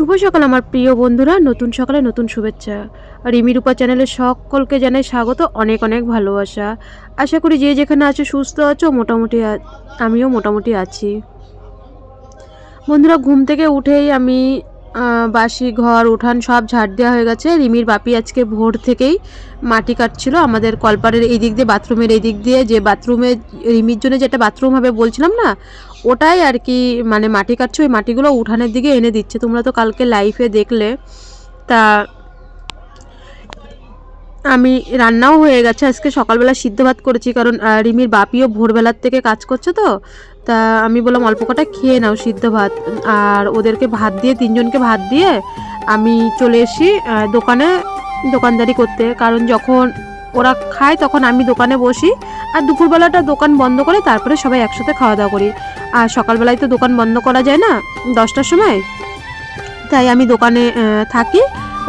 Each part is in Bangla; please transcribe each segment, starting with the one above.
শুভ সকাল আমার প্রিয় বন্ধুরা, নতুন সকালে নতুন শুভেচ্ছা। রিমি রূপা চ্যানেলে সকলকে জানাই স্বাগত, অনেক অনেক ভালোবাসা। আশা করি যে যেখানে আছো, সুস্থ আছো, মোটামুটি আমিও মোটামুটি আছি। বন্ধুরা, ঘুম থেকে উঠেই আমি বাসি, ঘর, উঠান সব ঝাড় দেওয়া হয়ে গেছে। রিমির বাপি আজকে ভোর থেকেই মাটি কাটছিল আমাদের কলপাড়ের এই দিক দিয়ে, বাথরুমের এই দিক দিয়ে। যে বাথরুমে, রিমির জন্য যেটা বাথরুম হবে বলছিলাম না ওটাই আর কি মানে মাটি কাটছে, ওই মাটিগুলো উঠানের দিকে এনে দিচ্ছে। তোমরা তো কালকে লাইফে দেখলে, তা আমি রান্নাও হয়ে গেছে। আজকে সকালবেলা সিদ্ধ ভাত করেছি, কারণ রিমির বাপিও ভোরবেলার থেকে কাজ করছে তো। তা আমি বললাম, অল্প কটা খেয়ে নাও সিদ্ধ ভাত। আর ওদেরকে ভাত দিয়ে, তিনজনকে ভাত দিয়ে আমি চলে এসি দোকানে দোকানদারি করতে। কারণ যখন ওরা খায়, তখন আমি দোকানে বসি আর দুপুরবেলাটা দোকান বন্ধ করে তারপরে সবাই একসাথে খাওয়া দাওয়া করি। আর সকালবেলায় তো দোকান বন্ধ করা যায় না দশটার সময়? তাই আমি দোকানে থাকি।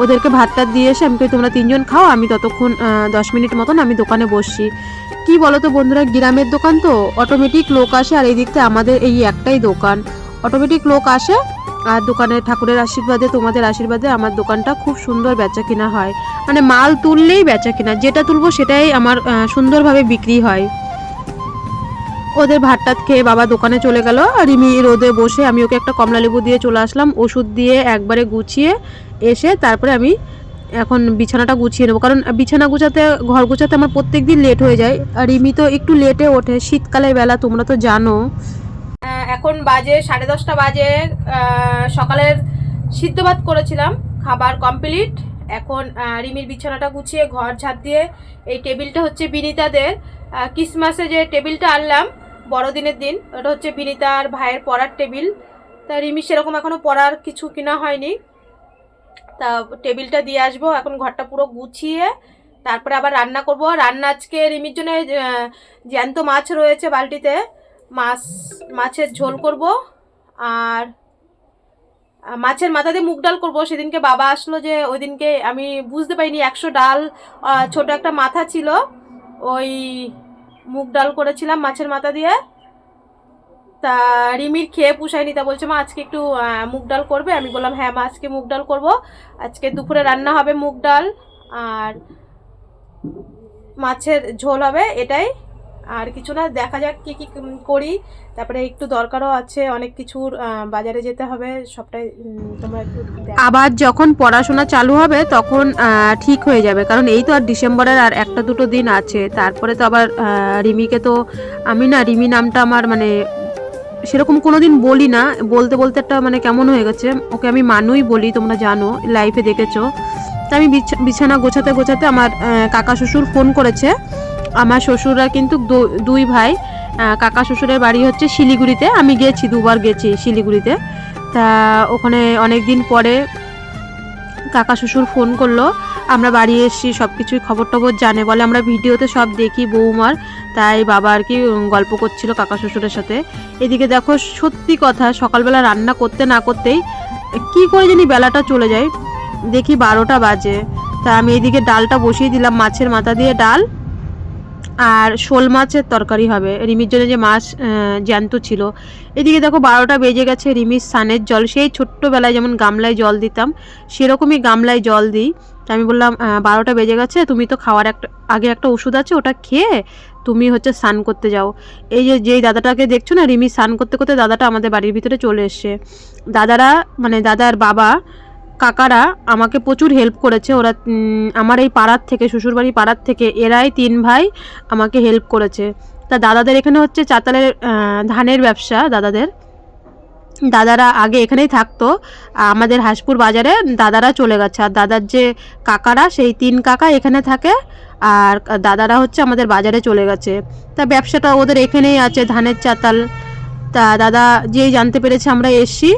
ওদেরকে ভাতটা দিয়ে এসে আমি তোমরা তিনজন খাও, আমি ততক্ষণ দশ মিনিট মতন আমি দোকানে বসছি কি বলো তো বন্ধুরা, গ্রামের দোকান তো অটোমেটিক লোক আসে আর এই দিকতে আমাদের এই একটাই দোকান। অটোমেটিক লোক আসে আর দোকানে ঠাকুরের আশীর্বাদে, তোমাদের আশীর্বাদে আমার দোকানটা খুব সুন্দর বেচা কিনা হয়। মানে মাল তুললেই বেচা কিনা, যেটা তুলবো সেটাই আমার সুন্দরভাবে বিক্রি হয়। ওদের ভাত টাত খেয়ে বাবা দোকানে চলে গেল, আর রিমি রোদে বসে আমি ওকে একটা কমলা লেবু দিয়ে চলে আসলাম, ওষুধ দিয়ে একবারে গুছিয়ে এসে তারপরে আমি এখন বিছানাটা গুছিয়ে নেব। কারণ বিছানা গুছাতে, ঘর গুছাতে আমার প্রত্যেক দিন লেট হয়ে যায়। আর রিমি তো একটু লেটে ওঠে, শীতকালের বেলা তোমরা তো জানো। এখন বাজে সাড়ে দশটা বাজে সকালের সিদ্ধ ভাত করেছিলাম, খাবার কমপ্লিট এখন রিমির বিছানাটা গুছিয়ে ঘর ঝাড় দিয়ে এই টেবিলটা হচ্ছে বিনিতাদের। ক্রিসমাসে যে টেবিলটা আনলাম, বড়দিনের দিন, ওটা হচ্ছে বিনিতার ভাইয়ের পড়ার টেবিল। তা রিমি সেরকম এখনও পড়ার কিছু কিনা হয়নি। তা টেবিলটা দিয়ে আসব, এখন ঘরটা পুরো গুছিয়ে, তারপরে আবার রান্না করব। রান্না আজকে রিমির জন্য জ্যান্ত মাছ রয়েছে বালতিতে। মাছ, মাছের ঝোল করব আর মাছের মাথা দিয়ে মুগ ডাল করব। সেদিনকে বাবা আসলো যে ওই দিনকে আমি বুঝতে পারিনি, একশো ডাল ছোট একটা মাথা ছিল। ওই মুগ ডাল করেছিলাম মাছের মাথা দিয়ে। তা রিমির খেয়ে পুষায়নি, তা বলছে, মা, আজকে একটু মুগ ডাল করবে? আমি বললাম হ্যাঁ মা, আজকে মুগ ডাল করব। আজকে দুপুরে রান্না হবে মুগ ডাল আর মাছের ঝোল হবে এটাই। আর কিছু না, দেখা যাক কি কি করি। তারপরে একটু দরকারও আছে, অনেক কিছুর বাজারে যেতে হবে, সবটাই তোমরা একটু আবার যখন পড়াশোনা চালু হবে, তখন ঠিক হয়ে যাবে। কারণ এই তো আর ডিসেম্বরের আর একটা দুটো দিন আছে। তারপরে তো আবার রিমিকে তো, আমি না, রিমি নামটা আমার মানে সেরকম কোনো দিন বলি না। বলতে বলতে একটা মানে কেমন হয়ে গেছে, ওকে আমি মানুই বলি, তোমরা জানো লাইফে দেখেছ। তা আমি বিছ- বিছানা গোছাতে গোছাতে আমার কাকা শ্বশুর ফোন করেছে। আমার শ্বশুররা কিন্তু দুই ভাই কাকা শ্বশুরের বাড়ি হচ্ছে শিলিগুড়িতে। আমি গেছি, দুবার গেছি শিলিগুড়িতে। তা ওখানে অনেক দিন পরে কাকা শ্বশুর ফোন করল, আমরা বাড়ি এসেছি সব কিছুই খবর টবর জানে, বলে আমরা ভিডিওতে সব দেখি, বৌমার। তাই বাবা আর কি গল্প করছিল কাকা শ্বশুরের সাথে। এদিকে দেখো, সত্যি কথা, সকালবেলা রান্না করতে না করতেই কি করে জানি বেলাটা চলে যায়। দেখি বারোটা বাজে। তা আমি এদিকে ডালটা বসিয়ে দিলাম, মাছের মাথা দিয়ে ডাল। আর শোল মাছের তরকারি হবে। রিমির জন্য যে মাছ জ্যান্ত ছিল। এদিকে দেখো বারোটা বেজে গেছে রিমির সানের জল। সেই ছোট্টবেলায় যেমন গামলায় জল দিতাম, সেরকমই গামলায় জল দিই। তা আমি বললাম বারোটা বেজে গেছে, তুমি তো খাওয়ার একটা, আগে একটা ওষুধ আছে, ওটা খেয়ে তুমি হচ্ছে স্নান করতে যাও। এই যে, যেই দাদাটাকে দেখছ না, রিমি স্নান করতে করতে দাদাটা আমাদের বাড়ির ভিতরে চলে এসছে। দাদারা মানে দাদার বাবা কাকারা আমাকে প্রচুর হেল্প করেছে। ওরা আমার এই পাড়ার থেকে শ্বশুরবাড়ি পাড়ার থেকে এরাই তিন ভাই আমাকে হেল্প করেছে। তা দাদাদের এখানে হচ্ছে চাতালের ধানের ব্যবসা দাদাদের। দাদারা আগে এখানেই থাকতো। আমাদের হাসপুর বাজারে দাদারা চলে গেছে। আর দাদার যে কাকারা, সেই তিন কাকা এখানে থাকে। আর দাদারা হচ্ছে আমাদের বাজারে চলে গেছে। তা ব্যবসাটা ওদের এখানেই আছে, ধানের চাতাল। তা দাদা যেই জানতে পেরেছে, আমরা এসছি।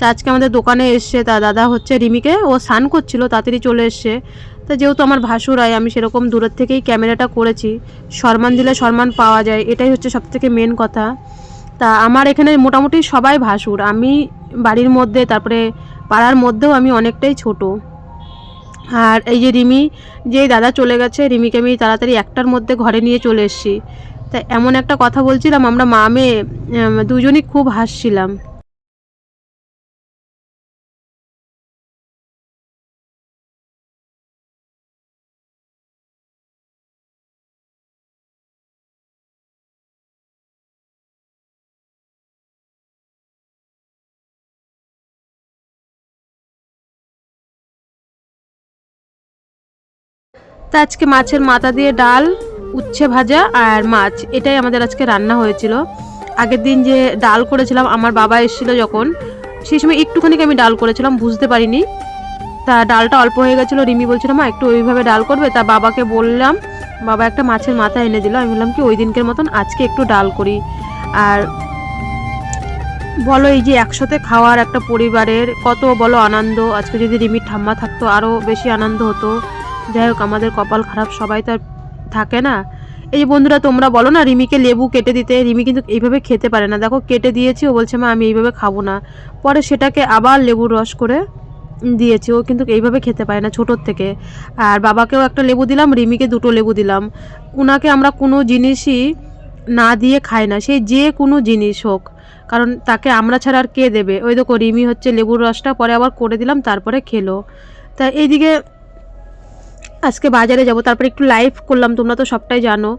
তা আজকে আমাদের দোকানে এসছে তা দাদা হচ্ছে রিমিকে, ও স্নান করছিল, তাড়াতাড়ি চলে এসছে। তা যেহেতু আমার ভাসুর আয় আমি সেরকম দূরের থেকেই ক্যামেরাটা করেছি। সম্মান দিলে সম্মান পাওয়া যায়, এটাই হচ্ছে সবথেকে মেন কথা। তা আমার এখানে মোটামুটি সবাই ভাসুর, আমি বাড়ির মধ্যে, তারপরে পাড়ার মধ্যেও আমি অনেকটাই ছোট। আর এই যে রিমি যে দাদা চলে গেছে, রিমিকে আমি তাড়াতাড়ি একটার মধ্যে ঘরে নিয়ে চলে এসেছি। তা এমন একটা কথা বলছিলাম, আমরা মা মেয়ে দুজনই খুব হাসছিলাম। তা আজকে মাছের মাথা দিয়ে ডাল, উচ্ছে ভাজা আর মাছ। এটাই আমাদের আজকে রান্না হয়েছিল। আগের দিন যে ডাল করেছিলাম, আমার বাবা এসেছিল যখন, সেই সময় একটুখানি আমি ডাল করেছিলাম, বুঝতে পারিনি। তা ডালটা অল্প হয়ে গেছিল, রিমি বলছিল, মা, একটু ওইভাবে ডাল করবে? তা বাবাকে বললাম, বাবা একটা মাছের মাথা এনে দিল। আমি বললাম কি ওই দিনকের মতন আজকে একটু ডাল করি। আর বলো, এই যে একসাথে খাওয়ার একটা পরিবারের কত বলো আনন্দ। আজকে যদি রিমির ঠাম্মা থাকতো আরও বেশি আনন্দ হতো। যাই হোক, আমাদের কপাল খারাপ, সবাই তো আর থাকে না। এই যে বন্ধুরা, তোমরা বলো না, রিমিকে লেবু কেটে দিতে। রিমি কিন্তু এইভাবে খেতে পারে না। দেখো, কেটে দিয়েছি, ও বলছে, মা, আমি এইভাবে খাব না। পরে সেটাকে আবার লেবুর রস করে দিয়েছি। ও কিন্তু এইভাবে খেতে পারে না, ছোটোর থেকে। আর বাবাকেও একটা লেবু দিলাম, রিমিকে দুটো লেবু দিলাম। ওনাকে আমরা কোনো জিনিসই না দিয়ে খাই না সেই যে কোনো জিনিস হোক। কারণ তাকে আমরা ছাড়া আর কে দেবে? ওই দেখো, রিমি হচ্ছে লেবুর রসটা পরে আবার করে দিলাম, তারপরে খেলো। তা এইদিকে আজকে বাজারে যাব, তারপরে একটু লাইভ করলাম, তোমরা তো সবটাই জানো।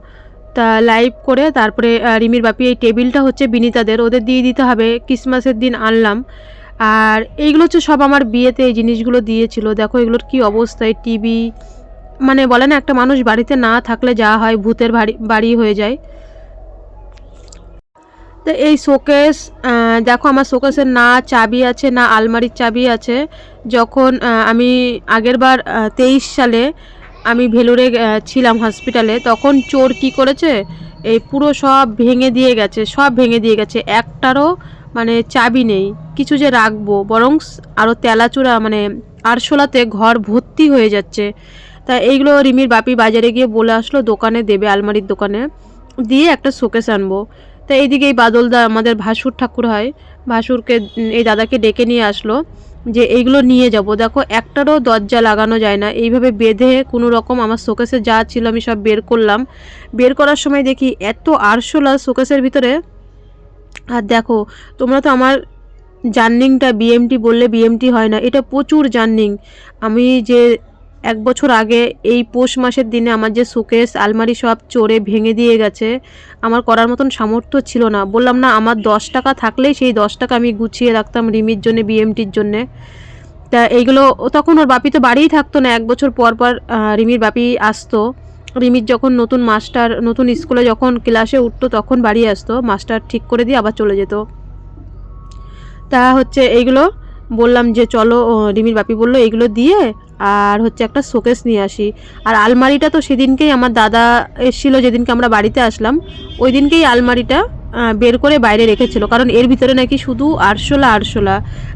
তা লাইভ করে তারপরে রিমির বাপি, এই টেবিলটা হচ্ছে বিনিতাদের, ওদের দিয়ে দিতে হবে ক্রিসমাসের দিন আনলাম। আর এইগুলো হচ্ছে সব আমার বিয়েতে এই জিনিসগুলো দিয়েছিল। দেখো এগুলোর কি অবস্থা, এই টিভি মানে বলে না, একটা মানুষ বাড়িতে না থাকলে যা হয়, ভূতের বাড়ি বাড়ি হয়ে যায়। তো এই শোকেস দেখো আমার শোকেসের না চাবি আছে, না আলমারির চাবি আছে। যখন আমি আগেরবার তেইশ সালে আমি ভেলোরে ছিলাম হসপিটালে, তখন চোর কি করেছে? এই পুরো সব ভেঙে দিয়ে গেছে, সব ভেঙে দিয়ে গেছে। একটারও মানে চাবি নেই। কিছু যে রাখব, বরং আরও তেলাচূড়া মানে আরশোলাতে ঘর ভর্তি হয়ে যাচ্ছে। তা এইগুলো রিমির বাপি বাজারে গিয়ে বলে আসলো, দোকানে দেবে, আলমারির দোকানে। দিয়ে একটা শোকেস আনব। তা এইদিকে এই বাদলদা আমাদের ভাসুর ঠাকুর হয়। ভাসুরকে এই দাদাকে ডেকে নিয়ে আসলো যে এইগুলো নিয়ে যাব। দেখো, একটারও দরজা লাগানো যায় না। এইভাবে বেঁধে কোনো রকম আমার শোকেসে যা ছিল আমি সব বের করলাম। বের করার সময় দেখি এত আরশোলা শোকেসের ভিতরে। আর দেখো, তোমরা তো আমার জার্নিংটা, বিএমটি বললে বিএমটি হয় না। এটা প্রচুর জার্নিং। আমি যে এক বছর আগে এই পৌষ মাসের দিনে আমার যে শোকেস আলমারি সব চোরে ভেঙে দিয়ে গেছে, আমার করার মতন সামর্থ্য ছিল না। বললাম, না, আমার দশ টাকা থাকলেই সেই দশ টাকা আমি গুছিয়ে রাখতাম রিমির জন্য, বিএমটির জন্যে। তা এইগুলো তখন ওর বাপি তো বাড়িই থাকতো না, এক বছর পর পর রিমির বাপি আসতো। রিমির যখন নতুন মাস্টার, নতুন স্কুলে যখন ক্লাসে উঠতো, তখন বাড়ি আসতো, মাস্টার ঠিক করে দিয়ে আবার চলে যেত। তা হচ্ছে এইগুলো, বললাম যে, চলো রিমির বাপি বলল, এইগুলো দিয়ে আর হচ্ছে একটা শোকেস নিয়ে আসি। আর আলমারিটা তো সেদিনকেই আমার দাদা এসেছিল, যেদিনকে আমরা বাড়িতে আসলাম ওই দিনকেই আলমারিটা বের করে বাইরে রেখেছিল। কারণ এর ভিতরে নাকি শুধু আরশোলা আরশোলা।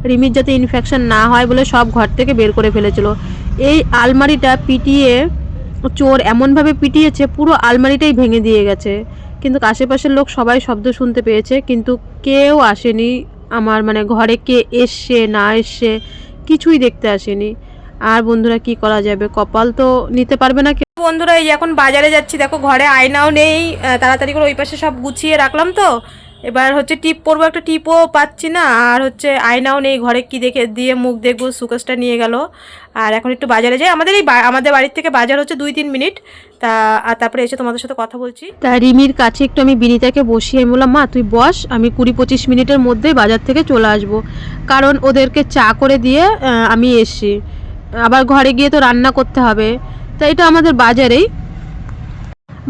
রিমির যাতে ইনফেকশন না হয় বলে সব ঘর থেকে বের করে ফেলেছিল। এই আলমারিটা পিটিয়ে, চোর এমনভাবে পিটিয়েছে, পুরো আলমারিটাই ভেঙে দিয়ে গেছে। কিন্তু আশেপাশের লোক সবাই শব্দ শুনতে পেয়েছে, কিন্তু কেউ আসেনি। আমার মানে ঘরে কে এসছে, না এসছে, কিছুই দেখতে আসেনি। আর বন্ধুরা কি করা যাবে? কপাল তো নিতে পারবে না। বন্ধুরা এই এখন বাজারে যাচ্ছি দেখো ঘরে আয়নাও নেই তাড়াতাড়ি করে ওই পাশে সব গুছিয়ে রাখলাম তো। এবার হচ্ছে টিপ পরবো একটা টিপও পাচ্ছি না আর হচ্ছে আয়নাও নেই ঘরে কি দেখে দিয়ে মুখ দেখব সুকেশটা নিয়ে গেল। আর এখন একটু বাজারে যাই আমাদের এই আমাদের বাড়ির থেকে বাজার হচ্ছে দুই তিন মিনিট। তা আর তারপরে এসে তোমাদের সাথে কথা বলছি। তা রিমির কাছে একটু আমি বিনিতাকে বসিয়ে আমি বললাম মা তুই বস আমি কুড়ি পঁচিশ মিনিটের মধ্যেই বাজার থেকে চলে আসব। কারণ ওদেরকে চা করে দিয়ে আমি এসছি। আবার ঘরে গিয়ে তো রান্না করতে হবে। তা এটা আমাদের বাজারেই।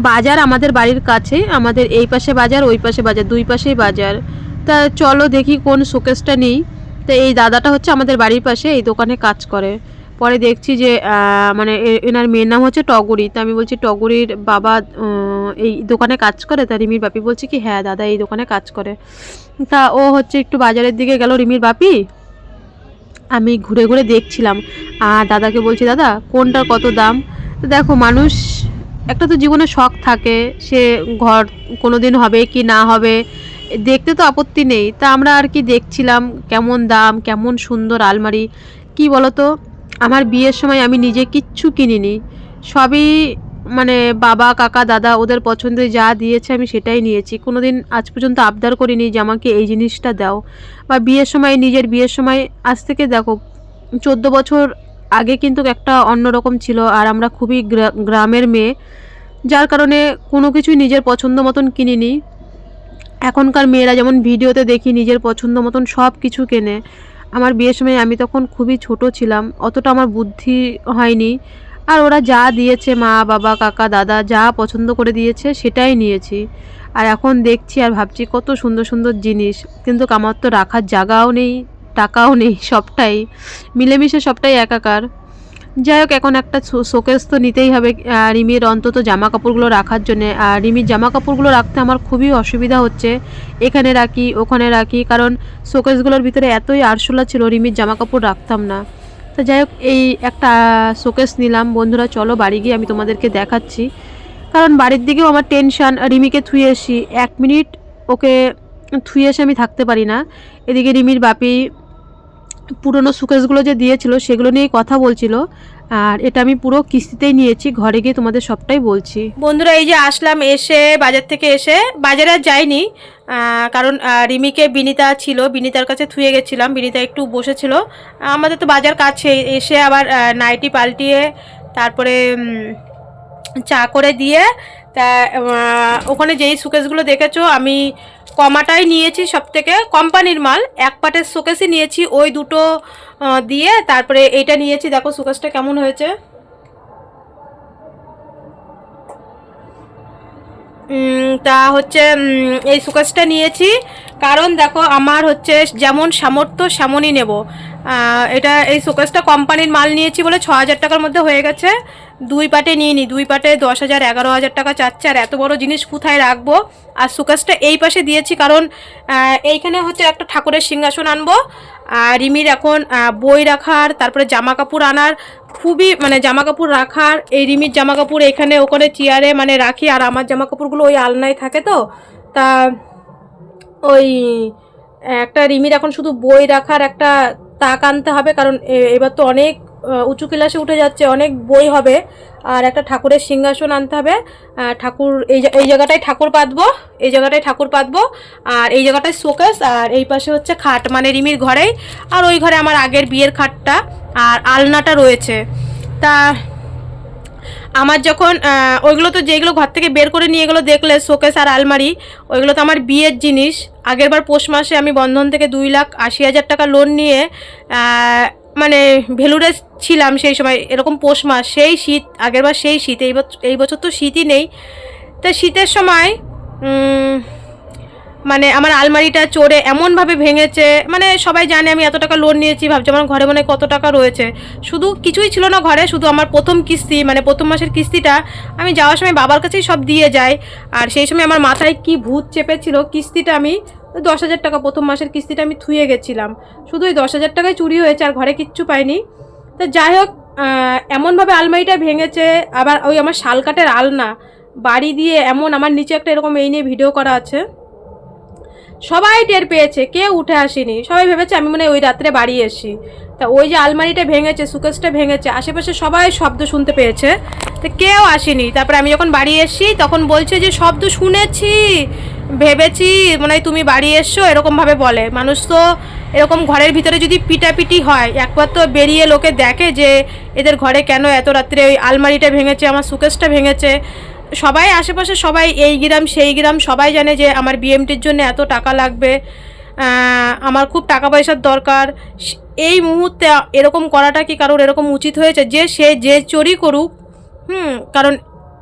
বাজার আমাদের বাড়ির কাছেই আমাদের এই পাশে বাজার, ওই পাশে বাজার, দুই পাশেই বাজার। তা চলো দেখি কোন শোকেসটা নেই। তো এই দাদাটা হচ্ছে আমাদের বাড়ির পাশে, এই দোকানে কাজ করে। পরে দেখছি যে মানে এনার মেয়ের নাম হচ্ছে টগরি। তা আমি বলছি, টগরির বাবা এই দোকানে কাজ করে? তা রিমির বাপি বলছে কি হ্যাঁ দাদা, এই দোকানে কাজ করে। তা ও হচ্ছে একটু বাজারের দিকে গেল, রিমির বাপি? আমি ঘুরে ঘুরে দেখছিলাম। আর দাদাকে বলছি, দাদা, কোনটার কত দাম? তো দেখো, মানুষ, একটা তো জীবনে শখ থাকে, সে ঘর কোনো দিন হবে কি না হবে, দেখতে তো আপত্তি নেই। তা আমরা আর কি দেখছিলাম, কেমন দাম, কেমন সুন্দর আলমারি, কি বলতো? আমার বিয়ের সময় আমি নিজে কিচ্ছু কিনিনি। সবই মানে বাবা, কাকা, দাদা ওদের পছন্দে যা দিয়েছে আমি সেটাই নিয়েছি। কোনো দিন আজ পর্যন্ত আবদার করিনি যে আমাকে এই জিনিসটা দাও। বা বিয়ের সময়, নিজের বিয়ের সময়, আজ থেকে দেখো, চোদ্দ বছর আগে কিন্তু একটা অন্যরকম ছিল আর আমরা খুবই গ্রা- গ্রামের মেয়ে। যার কারণে কোনো কিছুই নিজের পছন্দ মতন কিনিনি। এখনকার মেয়েরা যেমন ভিডিওতে দেখি নিজের পছন্দ মতন সব কিছু কেনে। আমার বিয়ের সময় আমি তখন খুবই ছোট ছিলাম, অতটা আমার বুদ্ধি হয়নি। আর ওরা যা দিয়েছে, মা, বাবা, কাকা, দাদা, যা পছন্দ করে দিয়েছে সেটাই নিয়েছি। আর এখন দেখছি আর ভাবছি কত সুন্দর সুন্দর জিনিস, কিন্তু আমার তো রাখার জায়গাও নেই, টাকাও নেই সবটাই। মিলেমিশে সবটাই একাকার। যাই হোক, এখন একটা শোকেস তো নিতেই হবে রিমির অন্তত জামা কাপড়গুলো রাখার জন্যে। আর রিমির জামা কাপড়গুলো রাখতে আমার খুবই অসুবিধা হচ্ছে। এখানে রাখি, ওখানে রাখি, কারণ শোকেসগুলোর ভিতরে এতই আরশোলা ছিল, রিমির জামা কাপড় রাখতাম না। তো যাই হোক, এই একটা শোকেস নিলাম। বন্ধুরা, চলো বাড়ি গিয়ে আমি তোমাদেরকে দেখাচ্ছি। কারণ বাড়ির দিকেও আমার টেনশান রিমিকে থুয়ে এসি এক মিনিট ওকে, থুয়ে এসে আমি থাকতে পারি না। এদিকে রিমির বাপি পুরনো সুকেসগুলো যে দিয়েছিল, সেগুলো নিয়ে কথা বলছিল। আর এটা আমি পুরো কিস্তিতেই নিয়েছি, ঘরে গিয়ে তোমাদের সবটাই বলছি। বন্ধুরা, এই যে আসলাম এসে বাজার থেকে এসে, বাজারে আর যাইনি কারণ রিমিকে বিনিতা ছিল, বিনিতার কাছে থুয়ে গেছিলাম, বিনিতা একটু বসেছিল। আমাদের তো বাজার কাছে, এসে আবার নাইটি পাল্টিয়ে, তারপরে চা করে দিয়ে তা ওখানে যেই সুকেসগুলো দেখেছ, আমি কমাটাই নিয়েছি সব থেকে কোম্পানির মাল, এক পাটের শোকেসই নিয়েছি, ওই দুটো দিয়ে তারপরে এইটা নিয়েছি। দেখো শোকেসটা কেমন হয়েছে। তা হচ্ছে এই শোকেসটা নিয়েছি। কারণ দেখো, আমার হচ্ছে যেমন সামর্থ্য সেমনই নেব। এটা এই শোকেসটা কোম্পানির মাল নিয়েছি বলে ছ হাজার টাকার মধ্যে হয়ে গেছে। দুই পাটে নিয়ে নিই দুই পাটে দশ হাজার, এগারো হাজার টাকা চাচ্ছে, আর এত বড় জিনিস কোথায় রাখব? আর শোকেসটা এই পাশে দিয়েছি, কারণ এইখানে হচ্ছে একটা ঠাকুরের সিংহাসন আনব, আর রিমির এখন বই রাখার, তারপরে জামা কাপড় আনার, খুবই মানে জামা কাপড় রাখার, এই রিমির জামা কাপড় এখানে ওখানে চেয়ারে মানে রাখি, আর আমার জামা কাপড়গুলো ওই আলনায় থাকে তো, তা ওই, একটা রিমির এখন শুধু বই রাখার একটা তাক আনতে হবে, কারণ এবার তো অনেক উঁচু ক্লাসে উঠে যাচ্ছে, অনেক বই হবে, আর একটা ঠাকুরের সিংহাসন আনতে হবে ঠাকুর, এই এই জায়গাটায় ঠাকুর পাতবো, এই জায়গাটায় ঠাকুর পাতবো, আর এই জায়গাটায় শোকেস, আর এই পাশে হচ্ছে খাট মানে রিমির ঘরেই, আর ওই ঘরে আমার আগের বিয়ের খাটটা, আর আলনাটা রয়েছে। তা আমার যখন ওইগুলো তো যেগুলো ঘর থেকে বের করে নিয়ে গেলো দেখলে, শোকেস আর আলমারি, ওইগুলো তো আমার বিয়ের জিনিস। আগের বার পৌষ মাসে আমি বন্ধন থেকে দুই লাখ আশি হাজার টাকা লোন নিয়ে মানে ভেলুরে ছিলাম সেই সময়, এরকম পৌষ মাস, সেই শীত, আগের বার সেই শীত, এই বছর এই বছর তো শীতই নেই। তা শীতের সময় মানে আমার আলমারিটা চড়ে এমনভাবে ভেঙেছে মানে সবাই জানে আমি এত টাকা লোন নিয়েছি, ভাবছি আমার ঘরে মনে কত টাকা রয়েছে। শুধু কিছুই ছিল না ঘরে, শুধু আমার প্রথম কিস্তি মানে প্রথম মাসের কিস্তিটা আমি যাওয়ার সময় বাবার কাছেই সব দিয়ে যাই। আর সেই সময় আমার মাথায় কি ভূত চেপেছিল, কিস্তিটা আমি দশ হাজার টাকা, প্রথম মাসের কিস্তিটা আমি থুয়ে গেছিলাম। শুধু ওই দশ হাজার টাকায় চুরি হয়েছে, আর ঘরে কিচ্ছু পাইনি। তো যাই হোক এমনভাবে আলমারিটা ভেঙেছে, আবার ওই আমার শালকাটের আলনা, বাড়ি দিয়ে এমন আমার নিচে একটা এরকম এই নিয়ে ভিডিও করা আছে। সবাই টের পেয়েছে, কেউ উঠে আসেনি। সবাই ভেবেছে, আমি মনে ওই রাত্রে বাড়ি এসি তা ওই যে আলমারিটা ভেঙেছে, সুকেসটা ভেঙেছে, আশেপাশে সবাই শব্দ শুনতে পেয়েছে। তো কেউ আসেনি। তারপরে আমি যখন বাড়ি এসছি, তখন বলছে যে, শব্দ শুনেছি, ভেবেছি মনে হয় তুমি বাড়ি এসছো, এরকমভাবে বলে। মানুষ তো এরকম ঘরের ভিতরে যদি পিটাপিটি হয়, একবার তো বেরিয়ে লোকে দেখে যে, এদের ঘরে কেন এত রাত্রে ওই আলমারিটা ভেঙেছে, আমার সুকেসটা ভেঙেছে? সবাই আশেপাশে সবাই এই গ্রাম, সেই গ্রাম, সবাই জানে যে আমার বিএমটির জন্য এত টাকা লাগবে আমার খুব টাকা পয়সার দরকার। এই মুহূর্তে এরকম করাটা কি কারোর এরকম উচিত হয়েছে যে সে যে চুরি করুক? হুম, কারণ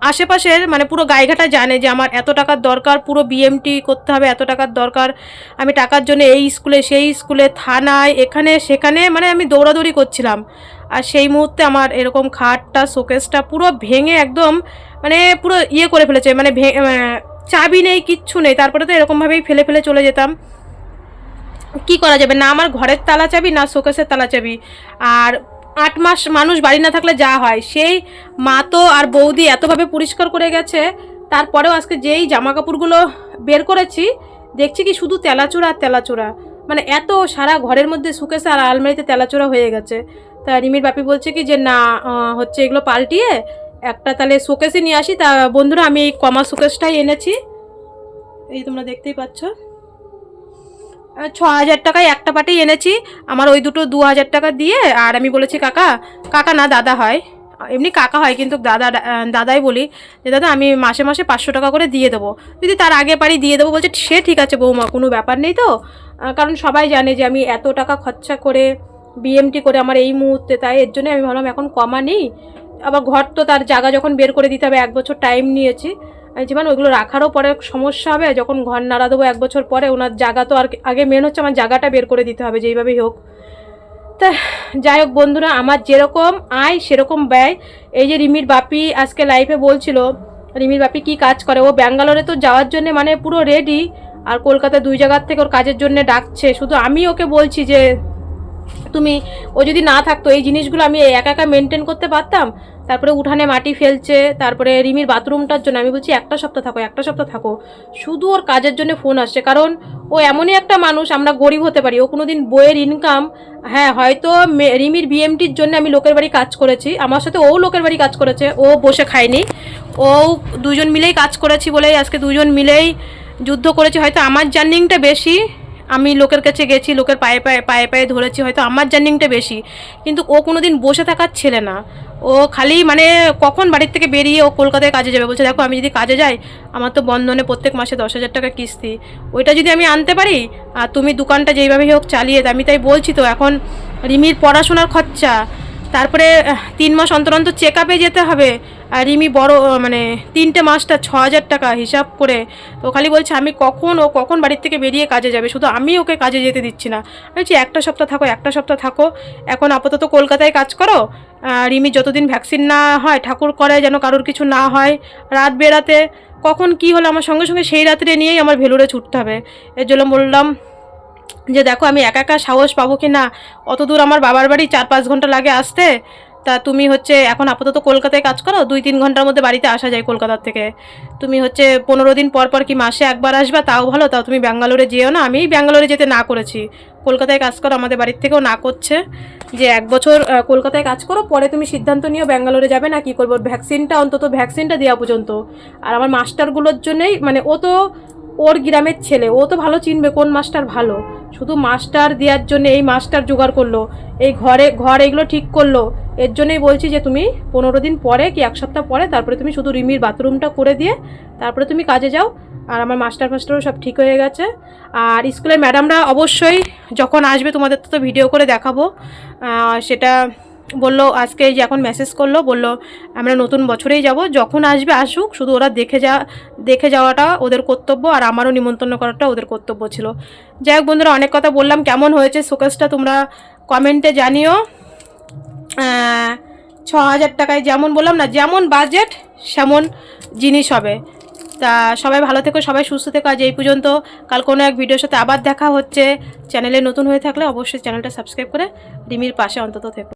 আশেপাশের মানে পুরো গায়েঘাটা জানে যে আমার এত টাকার দরকার, পুরো বিএমটি করতে হবে এত টাকার দরকার। আমি টাকার জন্য এই স্কুলে, সেই স্কুলে, থানায়, এখানে, সেখানে মানে আমি দৌড়াদৌড়ি করছিলাম। আর সেই মুহূর্তে আমার এরকম খাটটা, শোকেসটা পুরো ভেঙে একদম মানে পুরো ইয়ে করে ফেলেছে মানে চাবি নেই, কিচ্ছু নেই। তারপরে তো এরকমভাবেই ফেলে ফেলে চলে যেতাম। কি করা যাবে? না আমার ঘরের তালা চাবি, না শোকেসের তালা চাবি। আর আট মাস মানুষ বাড়ি না থাকলে যা হয়। সেই মা তো আর বৌদি এতভাবে পরিষ্কার করে গেছে। তারপরেও আজকে যেই জামা কাপড়গুলো বের করেছি, দেখছি কি শুধু তেলাচোড়া আর তেলাচোড়া মানে এত সারা ঘরের মধ্যে শুকেছে আর আলমারিতে তেলাচোড়া হয়ে গেছে। তা রিমির বাপি বলছে কি যে, না হচ্ছে এগুলো পাল্টিয়ে একটা তাহলে শোকেসে নিয়ে আসি। তা বন্ধুরা, আমি এই কমা শোকেসটাই এনেছি। এই তোমরা দেখতেই পাচ্ছ। ছ হাজার টাকায় একটা পাটেই এনেছি। আমার ওই দুটো দু হাজার টাকা দিয়ে। আর আমি বলেছি, কাকা কাকা না, দাদা হয়। এমনি কাকা হয়, কিন্তু দাদা দাদাই বলি যে, দাদা, আমি মাসে মাসে পাঁচশো টাকা করে দিয়ে দেবো। যদি তার আগে পারি দিয়ে দেবো, বলছে, সে ঠিক আছে বৌমা, কোনো ব্যাপার নেই তো। কারণ সবাই জানে যে, আমি এত টাকা খরচা করে বিএমটি করে আমার এই মুহূর্তে, তাই এর জন্য আমি ভাবলাম, এখন কমা নেই। আবার ঘর তো তার জায়গা যখন বের করে দিতে হবে, এক বছর টাইম নিয়েছি। যেমন ওইগুলো রাখারও পরে সমস্যা হবে, যখন ঘর নাড়া দেবো এক বছর পরে, ওনার জায়গা তো আর আগে মেন হচ্ছে, আমার জায়গাটা বের করে দিতে হবে, যেইভাবেই হোক। তা যাই হোক বন্ধুরা, আমার যেরকম আয়, সেরকম ব্যয়। এই যে রিমির বাপি আজকে লাইফে বলছিল, রিমির বাপি কি কাজ করে? ও ব্যাঙ্গালোরে তো যাওয়ার জন্য মানে পুরো রেডি আর কলকাতা দুই জায়গার থেকে ওর কাজের জন্য ডাকছে। শুধু আমি ওকে বলছি যে তুমি, ও যদি না থাকতো, এই জিনিসগুলো আমি একা একা মেনটেন করতে পারতাম? তারপরে উঠানে মাটি ফেলছে, তারপরে রিমির বাথরুমটার জন্য আমি বলছি, একটা সপ্তাহ থাকো, একটা সপ্তাহ থাকো। শুধু ওর কাজের জন্য ফোন আসছে, কারণ ও এমনই একটা মানুষ, আমরা গরিব হতে পারি, ও কোনোদিন বইয়ের ইনকাম হ্যাঁ হয়তো রিমির বিএমটির জন্য আমি লোকের বাড়ি কাজ করেছি, আমার সাথে ও লোকের বাড়ি কাজ করেছে, ও বসে খায়নি, ও দুজন মিলেই কাজ করেছি বলেই, আজকে দুজন মিলেই যুদ্ধ করেছি, হয়তো আমার জার্নিংটা বেশি আমি লোকের কাছে গেছি, লোকের পায়ে পায়ে পায়ে পায়ে ধরেছি, হয়তো আমার জার্নিংটা বেশি। কিন্তু ও কোনো দিন বসে থাকার ছেলে না। ও খালি মানে কখন বাড়ির থেকে বেরিয়ে ও কলকাতায় কাজে যাবে? বলছে, দেখো, আমি যদি কাজে যাই, আমার তো বন্ধনে প্রত্যেক মাসে দশ হাজার টাকা কিস্তি। ওইটা যদি আমি আনতে পারি, আর তুমি দোকানটা যেইভাবেই হোক চালিয়ে আমি তাই বলছি তো, এখন রিমির পড়াশোনার খরচা তারপরে তিন মাস অন্তর অন্তর চেক আপে যেতে হবে। আর রিমি বড় মানে তিনটে মাসটা ছ হাজার টাকা হিসাব করে তো খালি বলছে, আমি কখন, ও কখন বাড়ির থেকে বেরিয়ে কাজে যাবে? শুধু আমি ওকে কাজে যেতে দিচ্ছি না। বলছি, একটা সপ্তাহ থাকো, একটা সপ্তাহ থাকো। এখন আপাতত কলকাতায় কাজ করো। রিমি যতদিন ভ্যাকসিন না হয়, ঠাকুর করে যেন কারোর কিছু না হয়, রাত বেড়াতে। কখন কি হলো আমার সঙ্গে সঙ্গে সেই রাত্রে নিয়েই আমার ভেলুরে ছুটতে হবে। এর জন্য বললাম যে দেখো আমি একা একা সাহস পাবো কি না অত দূর আমার বাবার বাড়ি চার পাঁচ ঘণ্টা লাগে আসতে। তা তুমি হচ্ছে এখন আপাতত কলকাতায় কাজ করো, দুই তিন ঘণ্টার মধ্যে বাড়িতে আসা যায় কলকাতার থেকে। তুমি হচ্ছে পনেরো দিন পর পর কি মাসে একবার আসবা? তাও ভালো, তাও তুমি ব্যাঙ্গালোরে যেও না। আমি ব্যাঙ্গালোরে যেতে না করেছি। কলকাতায় কাজ করো, আমাদের বাড়ির থেকেও না করছে। যে এক বছর কলকাতায় কাজ করো, পরে তুমি সিদ্ধান্ত নিও ব্যাঙ্গালোরে যাবে না, কি করব? ভ্যাকসিনটা অন্তত, ভ্যাকসিনটা দেওয়া পর্যন্ত। আর আমার মাস্টারগুলোর জন্যই মানে ও তো ওর গ্রামের ছেলে। ও তো ভালো চিনবে কোন মাস্টার ভালো। শুধু মাস্টার দেওয়ার জন্য এই মাস্টার জোগাড় করল। এই ঘরে, ঘর এগুলো ঠিক করল। এর জন্যই বলছি যে, তুমি পনেরো দিন পরে কি এক সপ্তাহ পরে তারপরে তুমি শুধু রিমির বাথরুমটা করে দিয়ে তারপরে তুমি কাজে যাও। আর আমার মাস্টার ফাস্টারও সব ঠিক হয়ে গেছে। আর স্কুলের ম্যাডামরা অবশ্যই যখন আসবে তোমাদের তো ভিডিও করে দেখাবো। সেটা বলল, আজকে যে এখন মেসেজ করল, বলল, আমরা নতুন বছরেই যাব, যখন আসবে আসুক, শুধু ওরা দেখে যা, দেখে যাওয়াটা ওদের কর্তব্য আর আমারও নিমন্ত্রণ করাটা ওদের কর্তব্য ছিল। যাই হোক বন্ধুরা, অনেক কথা বললাম, কেমন হয়েছে শোকেসটা তোমরা কমেন্টে জানিও। ছ হাজার টাকায় যেমন বললাম না, যেমন বাজেট সেমন জিনিস হবে। তা সবাই ভালো থেকো, সবাই সুস্থ থেকো। আজ এই পর্যন্ত, কাল কোনো এক ভিডিওর সাথে আবার দেখা হচ্ছে। চ্যানেলে নতুন হয়ে থাকলে অবশ্যই চ্যানেলটা সাবস্ক্রাইব করে রিমির পাশে অন্তত থেকো।